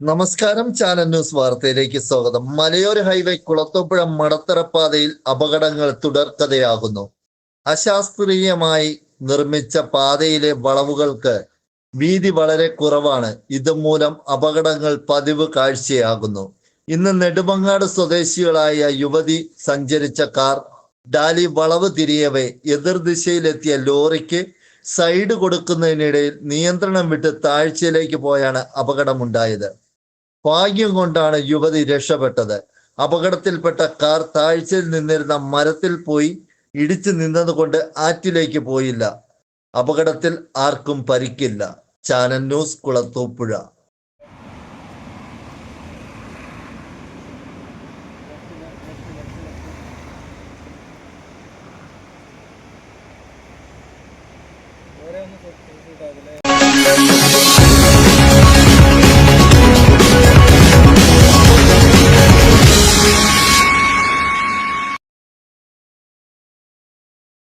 നമസ്കാരം channel news വാർത്തയിലേക്ക് സ്വാഗതം. മലയോര ഹൈവേ കുളത്തോപ്പുഴ മടത്തറപ്പാതയിൽ അപകടങ്ങൾ തുടർക്കഥയാകുന്നു. അശാസ്ത്രീയമായി നിർമ്മിച്ച പാതയിലെ വളവുകൾക്ക് വീതി വളരെ കുറവാണ്. ഇതുമൂലം അപകടങ്ങൾ പതിവ് കാഴ്ചയാകുന്നു. ഇന്ന് നെടുമങ്ങാട് സ്വദേശികളായ യുവതി സഞ്ചരിച്ച കാർ ഡാലി വളവ് തിരിയവേ എതിർദിശയിലെത്തിയ ലോറിക്ക് സൈഡ് കൊടുക്കുന്നതിനിടയിൽ നിയന്ത്രണം വിട്ട് താഴ്ചയിലേക്ക് പോയാണ് അപകടമുണ്ടായത്. ഭാഗ്യം കൊണ്ടാണ് യുവതി രക്ഷപ്പെട്ടത്. അപകടത്തിൽപ്പെട്ട കാർ താഴ്ചയിൽ നിന്നിരുന്ന മരത്തിൽ പോയി ഇടിച്ചു നിന്നതുകൊണ്ട് ആറ്റിലേക്ക് പോയില്ല. അപകടത്തിൽ ആർക്കും പരിക്കില്ല. Channel news Kulathupuzha. ഒന്ന് കൂട്ടാതില്ലേ